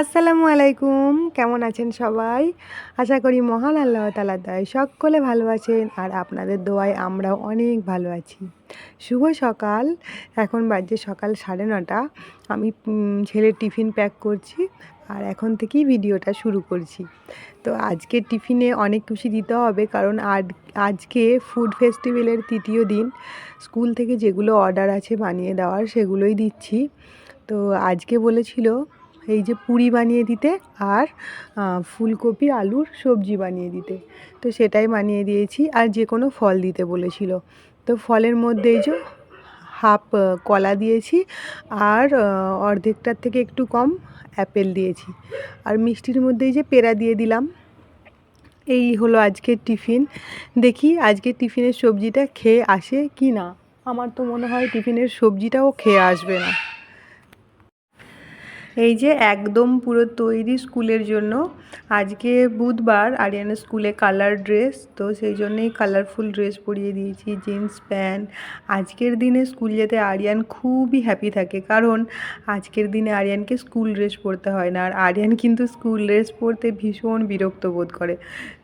আসসালামু আলাইকুম। কেমন আছেন সবাই? আশা করি মহান আল্লাহ তালা দয় সকলে ভালো আছেন আর আপনাদের দোয়ায় আমরাও অনেক ভালো আছি। শুভ সকাল। এখন বাজে সকাল সাড়ে নটা। আমি ছেলের টিফিন প্যাক করছি আর এখন থেকেই ভিডিওটা শুরু করছি। তো আজকে টিফিনে অনেক কিছু দিতে হবে কারণ আজ, আজকে ফুড ফেস্টিভ্যালের তৃতীয় দিন। স্কুল থেকে যেগুলো অর্ডার আছে বানিয়ে দেওয়ার সেগুলোই দিচ্ছি। তো আজকে বলেছিল এই যে পুরি বানিয়ে দিতে আর ফুলকপি, আলুর সবজি বানিয়ে দিতে। তো সেটাই বানিয়ে দিয়েছি আর যে কোনো ফল দিতে বলেছিল। তো ফলের মধ্যে এই যে হাফ কলা দিয়েছি আর অর্ধেকটার থেকে একটু কম অ্যাপেল দিয়েছি। আর মিষ্টির মধ্যে এই যে পেড়া দিয়ে দিলাম। এই হলো আজকের টিফিন। দেখি আজকের টিফিনের সবজিটা খেয়ে আসে কি না আমার তো মনে হয় টিফিনের সবজিটাও খেয়ে আসবে না। এই যে একদম পুরো তৈরি স্কুলের জন্য। আজকে বুধবার আরিয়ানের স্কুলে কালার ড্রেস তো সেই জন্যেই কালারফুল ড্রেস পরিয়ে দিয়েছি জিন্স প্যান্ট আজকের দিনে স্কুল যেতে আরিয়ান খুবই হ্যাপি থাকে, কারণ আজকের দিনে আরিয়ানকে স্কুল ড্রেস পরতে হয় না। আর আরিয়ান কিন্তু স্কুল ড্রেস পরতে ভীষণ বিরক্ত বোধ করে।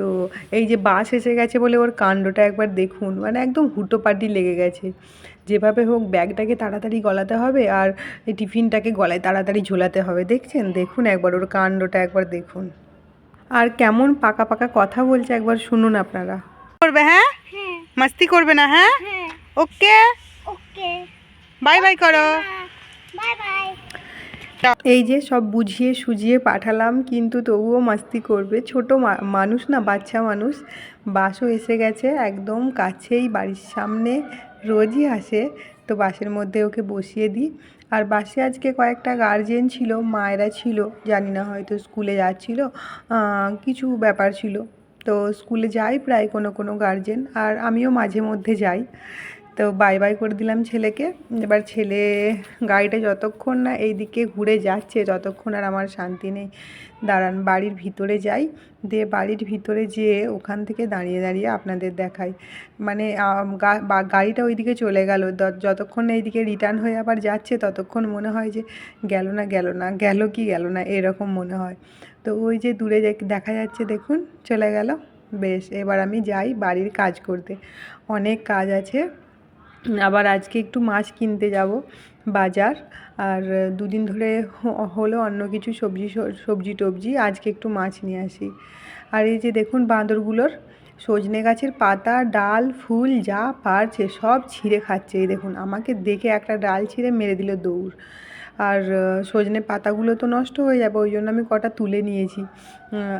তো এই যে বাস এসে গেছে বলে ওর কাণ্ডটা একবার দেখুন। মানে একদম হুটোপাটি লেগে গেছে। যেভাবে হোক ব্যাগটাকে তাড়াতাড়ি গলাতে হবে আর এই টিফিনটাকে গলায় তাড়াতাড়ি ঝোলাতে হবে। দেখছেন? দেখুন একবার ওর কাণ্ডটা একবার দেখুন। আর কেমন পাকা পাকা কথা বলছে একবার শুনুন আপনারা। করবে হ্যাঁ? হ্যাঁ। মাস্তি করবে না হ্যাঁ? হ্যাঁ। ওকে? ওকে। বাই বাই করো। Bye bye. এই যে সব বুঝিয়ে সুজিয়ে পাঠালাম, কিন্তু তবুও মাস্তি করবে। ছোট মানুষ না, বাচ্চা মানুষ, বাসও এসে গেছে, একদম কাছেই বাড়ির সামনে রোজই আসে, তো বাসের মধ্যে ওকে বসিয়ে দিই। আর বাসে আজকে কয়েকটা গার্জেন ছিল, মায়েরা ছিল, জানি না হয়তো স্কুলে যাচ্ছিল কিছু ব্যাপার ছিল। তো স্কুলে যাই প্রায় কোনো কোনো গার্জেন আর আমিও মাঝে মধ্যে যাই। তো বাই বাই করে দিলাম ছেলেকে। এবার ছেলে গাড়িটা যতক্ষণ না এইদিকে ঘুরে যাচ্ছে ততক্ষণ আর আমার শান্তি নেই, দাঁড়ান, বাড়ির ভিতরে যাই। দিয়ে বাড়ির ভিতরে যেয়ে ওখান থেকে দাঁড়িয়ে দাঁড়িয়ে আপনাদের দেখাই। মানে গাড়িটা ওইদিকে চলে গেল। যতক্ষণ এইদিকে রিটার্ন হয়ে আবার যাচ্ছে, ততক্ষণ মনে হয় যে গেল না গেল না, গেল কি গেল না, এরকম মনে হয়। তো ওই যে দূরে দেখা যাচ্ছে, দেখুন, চলে গেল। বেশ, এবার আমি যাই বাড়ির কাজ করতে। অনেক কাজ আছে। আবার আজকে একটু মাছ কিনতে যাব বাজার। আর দুদিন ধরে হলো অন্য কিছু সবজি সবজি টবজি, আজকে একটু মাছ নিয়ে আসি। আর এই যে দেখুন বাঁদরগুলোর সজনে গাছের পাতা, ডাল, ফুল যা পারছে সব ছিঁড়ে খাচ্ছে, এই দেখুন। আমাকে দেখে একটা ডাল ছিঁড়ে মেরে দিল দৌড়। আর সজনে পাতাগুলো তো নষ্ট হয়ে যাবে, ওই জন্য আমি কটা তুলে নিয়েছি।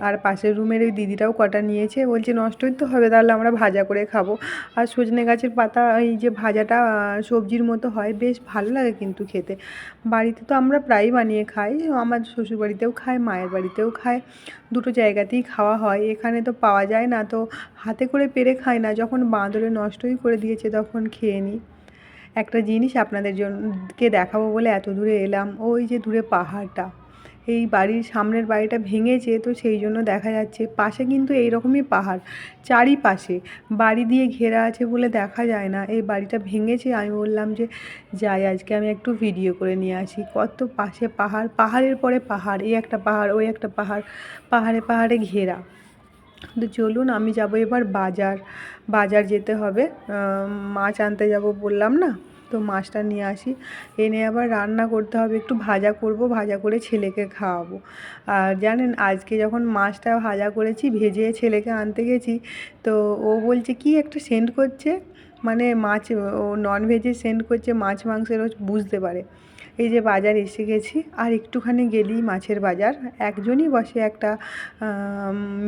আর পাশের রুমের ওই দিদিটাও কটা নিয়েছে, বলছে নষ্টই তো হবে, তাহলে আমরা ভাজা করে খাব। আর সজনে গাছের পাতা, এই যে ভাজাটা সবজির মতো হয়, বেশ ভালো লাগে কিন্তু খেতে। বাড়িতে তো আমরা প্রায়ই বানিয়ে খাই, আমার শ্বশুর বাড়িতেও খাই মায়ের বাড়িতেও খাই দুটো জায়গাতেই খাওয়া হয়। এখানে তো পাওয়া যায় না, তো হাতে করে পেরে খাই না, যখন বাঁদরে নষ্টই করে দিয়েছে, তখন খেয়ে নিই। একটা জিনিস আপনাদের জন্যকে দেখাবো বলে এত দূরে এলাম। ওই যে দূরে পাহাড়টা। এই বাড়ির সামনের বাড়িটা ভেঙেছে, তো সেই জন্য দেখা যাচ্ছে পাশে কিন্তু এইরকমই পাহাড়। চারিপাশে বাড়ি দিয়ে ঘেরা আছে বলে দেখা যায় না। এই বাড়িটা ভেঙেছে, আমি বললাম যে যাই, আজকে আমি একটু ভিডিও করে নিয়ে আসি। কত পাশে পাহাড়, পাহাড়ের পরে পাহাড়, এই একটা পাহাড়, ওই একটা পাহাড়, পাহাড়ে পাহাড়ে ঘেরা। তো চলুন আমি যাব এবার বাজার। বাজার যেতে হবে। মাছ আনতে যাব বললাম না? তো মাছটা নিয়ে আসি। এনে আবার রান্না করতে হবে। একটু ভাজা করব, ভাজা করে ছেলেকে খাওয়াবো। আর জানেন, আজকে যখন মাছটা ভাজা করেছি, ভেজে ছেলেকে আনতে গেছি, তো ও বলছে, কি একটা সেন্ড করছে? মানে মাছ, ও নন ভেজে সেন্ড করছে, মাছ মাংসের বুঝতে পারে। এই যে বাজার এসে গেছি, আর একটুখানি গেলেই মাছের বাজার। একজনই বসে, একটা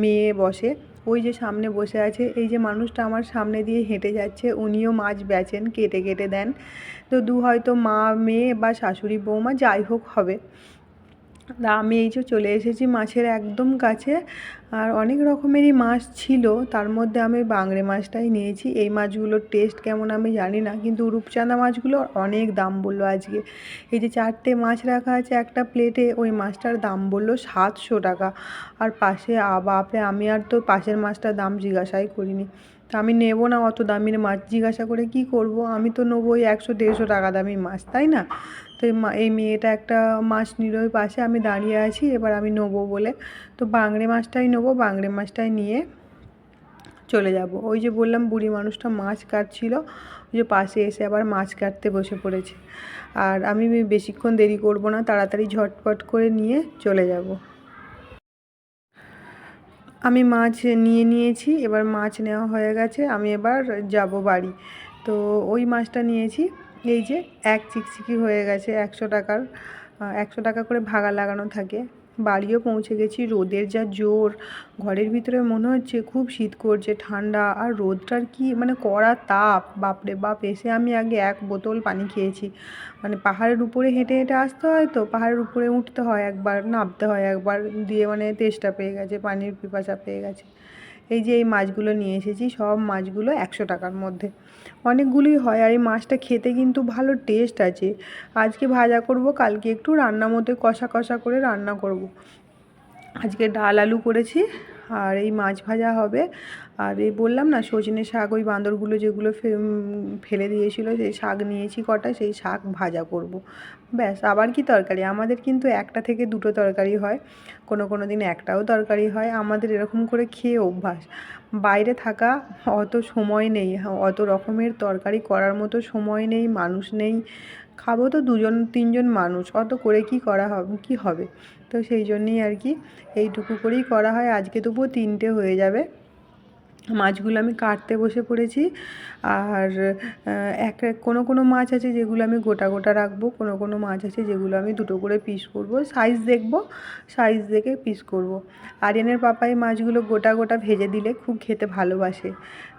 মেয়ে বসে। ওই যে সামনে বসে আছে, এই যে মানুষটা আমার সামনে দিয়ে হেঁটে যাচ্ছে, উনিও মাছ বেচেন, কেটে কেটে দেন। তো দু হয়তো মা, মেয়ে বা শাশুড়ি, বৌমা, যাই হোক হবে। আমি এই যে চলে এসেছি মাছের একদম কাছে আর অনেক রকমেরই মাছ ছিল। তার মধ্যে আমি বাংড়ে মাছটাই নিয়েছি। এই মাছগুলোর টেস্ট কেমন আমি জানি না, কিন্তু রূপচাঁদা মাছগুলোর অনেক দাম বলল আজকে। এই যে চারটে মাছ রাখা আছে একটা প্লেটে ওই মাছটার দাম বলল সাতশো টাকা। আর পাশে আ, বাপরে, আমি আর তো পাশের মাছটার দাম জিজ্ঞাসাই করিনি। তা আমি নেব না অত দামির মাছ। জিজ্ঞাসা করে কি করব? আমি তো নেব ওই একশো দেড়শো টাকা দামি মাছ, তাই না? তো এই মেয়েটা একটা মাছ নিল ওই পাশে, আমি দাঁড়িয়ে আছি, এবার আমি নেব বলে। তো বাংড়ে মাছটাই নেব, বাংড়ে মাছটাই নিয়ে চলে যাব। ওই যে বললাম, বুড়ি মানুষটা মাছ কাটছিল, ওই যে পাশে এসে আবার মাছ কাটতে বসে পড়েছে। আর আমি বেশিক্ষণ দেরি করব না, তাড়াতাড়ি ঝটপট করে নিয়ে চলে যাব। আমি মাছ নিয়ে নিয়েছি, এবার মাছ নেওয়া হয়ে গেছে, আমি এবার যাব বাড়ি। তো ওই মাছটা নিয়েছি, এই যে এক চিকচিকি হয়ে গেছে, একশো টাকার একশো টাকা করে ভাগা লাগানো থাকে। বাড়িও পৌঁছে গেছি। রোদের যা জোর, ঘরের ভিতরে মনে হচ্ছে খুব শীত করছে, ঠান্ডা। আর রোদটার কি মানে কড়া তাপ, বাপরে বাপ, এসে আমি আগে এক বোতল পানি খেয়েছি। মানে পাহাড়ের উপরে হেঁটে হেঁটে আসতে হয় তো, পাহাড়ের উপরে উঠতে হয় একবার, নামতে হয় একবার, দিয়ে মানে তেষ্টা পেয়ে গেছে, পানির পিপাসা পেয়ে গেছে। এই যে এই মাছগুলো নিয়ে এসেছি, সব মাছগুলো একশো টাকার মধ্যে। অনেকগুলোই হয় আর এই মাছটা খেতে কিন্তু ভালো টেস্ট আছে। আজকে ভাজা করব, কালকে একটু রান্নার মধ্যে কষা কষা করে রান্না করব। আজকে ডাল আলু করেছি আর এই মাছ ভাজা হবে। আর এই বললাম না, সজনে শাক, ওই বাঁদরগুলো যেগুলো ফেলে দিয়েছিল সেই শাক নিয়েছি কটা, সেই শাক ভাজা করব। ব্যাস, আবার কি তরকারি? আমাদের কিন্তু একটা থেকে দুটো তরকারি হয়। কোনো কোনো দিন একটাও তরকারি হয়। আমাদের এরকম করে খেয়ে অভ্যাস। বাইরে থাকা অত সময় নেই। অত রকমের তরকারি করার মতো সময় নেই, মানুষ নেই। খাব তো দুজন, তিনজন মানুষ, অত করে কি করা হবে, কি হবে? তো সেই জন্যেই আর কি এইটুকু করেই করা হয়। আজকে তবুও তিনটে হয়ে যাবে। মাছগুলো আমি কাটতে বসে পড়েছি। আর এক এক, কোনো কোনো মাছ আছে যেগুলো আমি গোটা গোটা রাখব, কোনো কোনো মাছ আছে যেগুলো আমি দুটো করে পিস করব। সাইজ দেখব সাইজ দেখে পিস করব। আরিয়ানের পাপা এই মাছগুলো গোটা গোটা ভেজে দিলে খুব খেতে ভালোবাসে।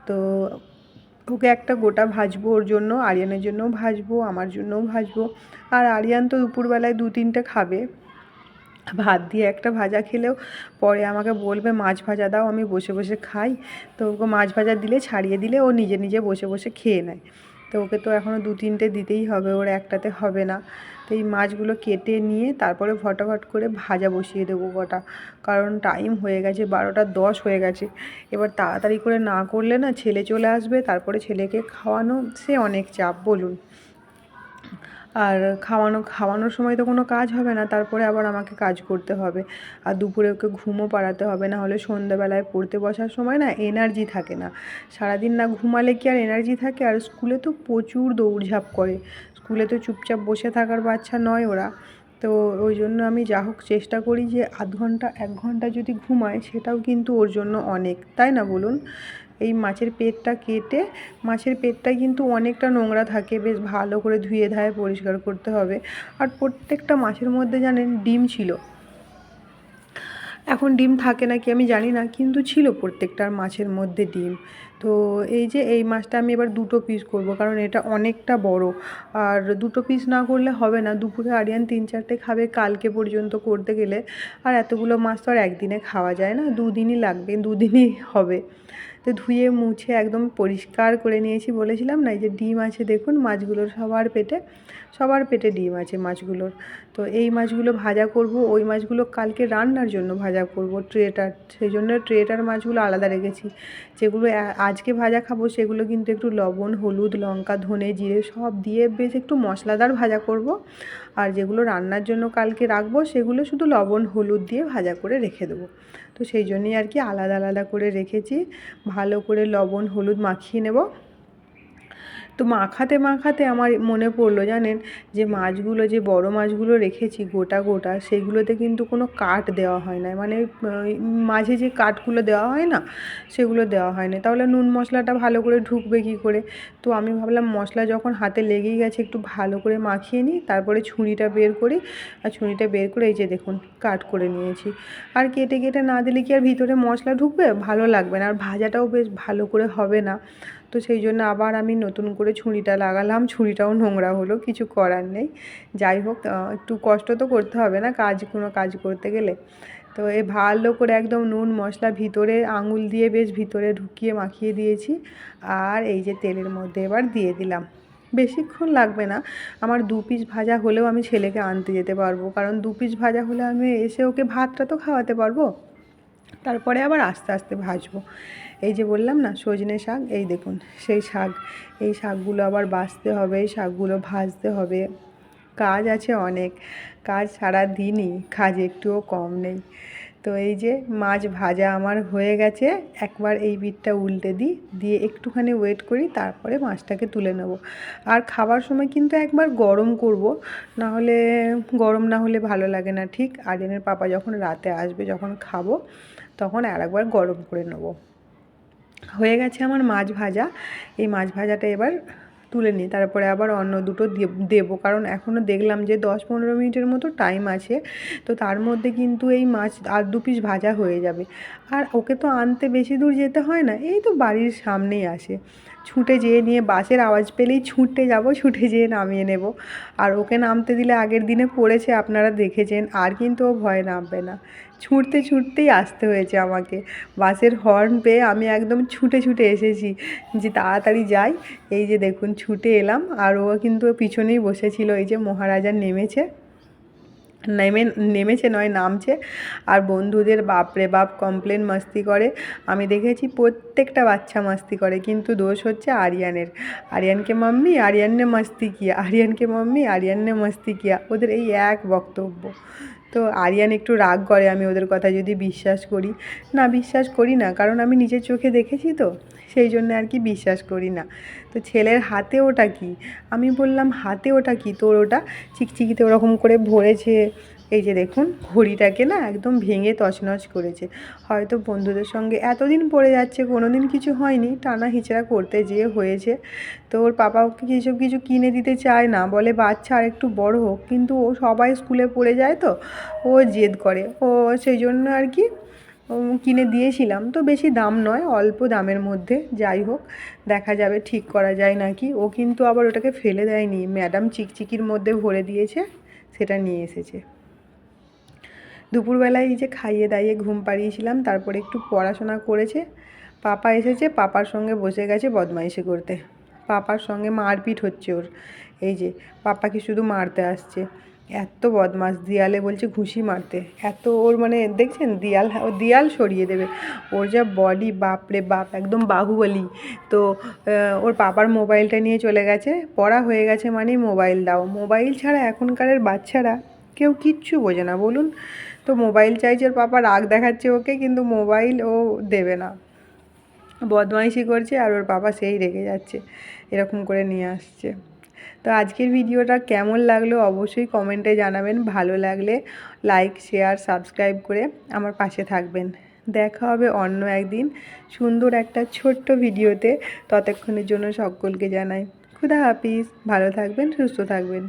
তো ওকে একটা গোটা ভাজবো ওর জন্য, আরিয়ানের জন্যও ভাজবো, আমার জন্যও ভাজবো। আর আরিয়ান তো দুপুরবেলায় দু তিনটে খাবে। ভাত দিয়ে একটা ভাজা খেলেও পরে আমাকে বলবে, মাছ ভাজা দাও, আমি বসে বসে খাই। তো ওকে মাছ ভাজা দিলে, ছাড়িয়ে দিলে, ও নিজে নিজে বসে বসে খেয়ে নেয়। তো ওকে তো এখনও দু তিনটে দিতেই হবে, ওর একটাতে হবে না। তো এই মাছগুলো কেটে নিয়ে তারপরে ফটাফট করে ভাজা বসিয়ে দেবো কটা। কারণ টাইম হয়ে গেছে, বারোটা দশ হয়ে গেছে। এবার তাড়াতাড়ি করে না করলে না ছেলে চলে আসবে, তারপরে ছেলেকে খাওয়ানো সে অনেক চাপ, বলুন। আর খাওয়ানো, খাওয়ানোর সময় তো কোনো কাজ হবে না, তারপরে আবার আমাকে কাজ করতে হবে। আর দুপুরে ওকে ঘুমও পাড়াতে হবে, না হলে সন্ধ্যেবেলায় পড়তে বসার সময় না এনার্জি থাকে না। সারাদিন না ঘুমালে কি আর এনার্জি থাকে? আর স্কুলে তো প্রচুর দৌড়ঝাঁপ করে। স্কুলে তো চুপচাপ বসে থাকার বাচ্চা নয় ওরা। তো ওই জন্য আমি যা হোক চেষ্টা করি যে আধ ঘণ্টা, এক ঘণ্টা যদি ঘুমায় সেটাও কিন্তু ওর জন্য অনেক। তাই না বলুন? এই মাছের পেটটা কেটে, মাছের পেটটা কিন্তু অনেকটা নোংরা থাকে, বেশ ভালো করে ধুয়ে ধায় পরিষ্কার করতে হবে। আর প্রত্যেকটা মাছের মধ্যে জানেন, ডিম ছিল। এখন ডিম থাকে না কি আমি জানি না, কিন্তু ছিল প্রত্যেকটার মাছের মধ্যে ডিম। তো এই যে এই মাছটা আমি এবার দুটো পিস করব, কারণ এটা অনেকটা বড়। আর দুটো পিস না করলে হবে না, দুপুরে আরিয়ান তিন চারটে খাবে কালকে পর্যন্ত করতে গেলে। আর এতগুলো মাছ তো আর একদিনে খাওয়া যায় না, দুদিনই লাগবে, দুদিনই হবে। তো ধুয়ে মুছে একদম পরিষ্কার করে নিয়েছি বলেছিলাম না, এই যে ডিম আছে দেখুন মাছগুলোর সবার পেটে সবার পেটে ডিম আছে মাছগুলোর। তো এই মাছগুলো ভাজা করব, ওই মাছগুলো কালকে রান্নার জন্য ভাজা করব, ট্রেটার, সেই জন্য ট্রেটার মাছগুলো আলাদা রেখেছি। যেগুলো আজকে ভাজা খাব সেগুলো কিন্তু একটু লবণ, হলুদ, লঙ্কা, ধনে, জিরে সব দিয়ে বেশ একটু মশলাদার ভাজা করব। আর যেগুলো রান্নার জন্য কালকে রাখব, সেগুলো শুধু লবণ, হলুদ দিয়ে ভাজা করে রেখে দেবো। তো সেই জন্যই আর কি আলাদা আলাদা করে রেখেছি। ভালো করে লবণ, হলুদ মাখিয়ে নেব। তো মাখাতে মাখাতে আমার মনে পড়ল জানেন যে মাছগুলো, যে বড় মাছগুলো রেখেছি গোটা গোটা সেগুলোতে কিন্তু কোনো কাট দেওয়া হয় না মানে মাঝে যে কাটগুলো দেওয়া হয় না, সেগুলো দেওয়া হয় না তাহলে নুন মশলাটা ভালো করে ঢুকবে কী করে? তো আমি ভাবলাম মশলা যখন হাতে লেগেই গেছে একটু ভালো করে মাখিয়ে নিই, তারপরে ছুরিটা বের করি। আর ছুরিটা বের করে এই যে দেখুন কাট করে নিয়েছি। আর কেটে কেটে না দিলে কি আর ভিতরে মশলা ঢুকবে? ভালো লাগবে না। আর ভাজাটাও বেশ ভালো করে হবে না। তো সেই জন্য আবার আমি নতুন করে ছুরিটা লাগালাম। ছুরিটাও নোংরা হলো, কিছু করার নেই। যাই হোক একটু কষ্ট তো করতে হবে না কাজ, কোনো কাজ করতে গেলে। তো এ ভালো করে একদম নুন, মশলা ভিতরে, আঙুল দিয়ে বেশ ভিতরে ঢুকিয়ে মাখিয়ে দিয়েছি। আর এই যে তেলের মধ্যে এবার দিয়ে দিলাম। বেশিক্ষণ লাগবে না। আমার দু পিস ভাজা হলেও আমি ছেলেকে আনতে যেতে পারব। কারণ দু পিস ভাজা হলে আমি এসে ওকে ভাতটা তো খাওয়াতে পারব? তারপরে আবার আস্তে আস্তে ভাজবো। এই যে বললাম না, সজনে শাক, এই দেখুন, সেই শাক, এই শাকগুলো আবার বাছতে হবে, এই শাকগুলো ভাজতে হবে। কাজ আছে অনেক, কাজ সারা দিনই, কাজ একটুও কম নেই। তো এই যে মাছ ভাজা আমার হয়ে গেছে, একবার এই বিটটা উল্টে দিই, দিয়ে একটুখানি ওয়েট করি, তারপরে মাছটাকে তুলে নেব। আর খাবার সময় কিন্তু একবার গরম করব না হলে গরম না হলে ভালো লাগে না, ঠিক? আরিয়ানের পাপা যখন রাতে আসবে, যখন খাব তখন আর একবার গরম করে নেব। হয়ে গেছে আমার মাছ ভাজা। এই মাছ ভাজাটা এবার তুলে নিই, তারপরে আবার অন্য দুটো দেব- কারণ এখনও দেখলাম যে দশ পনেরো মিনিটের মতো টাইম আছে, তো তার মধ্যে কিন্তু এই মাছ আর দু পিস ভাজা হয়ে যাবে। আর ওকে তো আনতে বেশি দূর যেতে হয় না, এই তো বাড়ির সামনেই আসে। ছুটে যেয়ে নিয়ে বাসের আওয়াজ পেলেই ছুটে যাব, ছুটে যেয়ে নামিয়ে নেব। আর ওকে নামতে দিলে আগের দিনে পড়েছে আপনারা দেখেছেন, আর কিন্তু ও ভয় নামবে না। ছুটতে ছুটতেই আসতে হয়েছে আমাকে। বাসের হর্ন পেয়ে আমি একদম ছুটে ছুটে এসেছি যে তাড়াতাড়ি যাই। এই যে দেখুন, ছুটে এলাম আর ও কিন্তু পিছনেই বসেছিল, এই যে মহারাজা নেমেছে। নেমে, নেমেছে নয়, নামছে। আর বন্ধুদের বাপরে বাপ কমপ্লেন মাস্তি করে। আমি দেখেছি প্রত্যেকটা বাচ্চা মাস্তি করে, কিন্তু দোষ হচ্ছে আরিয়ানের। আরিয়ানকে মাম্মি, আরিয়ান্নে মাস্তি কিয়া। আরিয়ানকে মাম্মি, আরিয়ান্নে মাস্তি কিয়া। ওদের এই এক বক্তব্য। তো আরিয়ান একটু রাগ করে আমি ওদের কথা যদি বিশ্বাস করি। না, বিশ্বাস করি না, কারণ আমি নিজের চোখে দেখেছি তো, সেই জন্য আর কি বিশ্বাস করি না। তো ছেলের হাতে ওটা কি? আমি বললাম, হাতে ওটা কি? তোর ওটা? চিকচিকিতে ওরকম করে ভরেছে। এই যে দেখুন, ঘড়িটাকে না একদম ভেঙে তছনছ করেছে। হয়তো বন্ধুদের সঙ্গে এতদিন পড়ে যাচ্ছে কোনো দিন কিছু হয়নি, টানা হিচড়া করতে যেয়ে হয়েছে। তো ওর পাপা ওকে কিছু কিছু কিনে দিতে চায় না, বলে বাচ্চা আর একটু বড় হোক, কিন্তু ও সবাই স্কুলে পড়ে যায় তো, ও জেদ করে। ও সেই জন্য আর কি কিনে দিয়েছিলাম, তো বেশি দাম নয়, অল্প দামের মধ্যে, যাই হোক, দেখা যাবে ঠিক করা যায় নাকি। ও কিন্তু আবার ওটাকে ফেলে দেয়নি, ম্যাডাম চিকচিকির মধ্যে ভরে দিয়েছে, সেটা নিয়ে এসেছে। দুপুরবেলায় এই যে খাইয়ে দাইয়ে ঘুম পাড়িয়েছিলাম, তারপরে একটু পড়াশোনা করেছে। পাপা এসেছে, পাপার সঙ্গে বসে গেছে বদমাইশি করতে। পাপার সঙ্গে মারপিট হচ্ছে ওর। এই যে পাপাকে শুধু মারতে আসছে? এত বদমাস দিয়ালে বলছে ঘুষি মারতে। এত ওর মানে দেখছেন, দিয়াল ও দিয়াল সরিয়ে দেবে। ওর যা বডি বাপরে বাপ, একদম বাহুবলী। তো ওর পাপার মোবাইলটা নিয়ে চলে গেছে। পড়া হয়ে গেছে মানেই মোবাইল দাও। মোবাইল ছাড়া এখনকারের বাচ্চারা কেউ কিচ্ছু বোঝে না। বলুন তো মোবাইল চাইছে ওর পাপা রাগ দেখাচ্ছে ওকে, কিন্তু মোবাইল ও দেবে না। বদমাইশি করছে আর ওর বাবা সেই রেগে যাচ্ছে, এরকম করে নিয়ে আসছে। তো আজকের ভিডিওটা কেমন লাগল অবশ্যই কমেন্টে জানাবেন, ভালো লাগলে লাইক, শেয়ার, সাবস্ক্রাইব করে আমার পাশে থাকবেন। দেখা হবে অন্য একদিন সুন্দর একটা ছোট্ট ভিডিওতে। ততক্ষণের জন্য সকলকে জানাই, খুদা হাফিজ। ভালো থাকবেন, সুস্থ থাকবেন।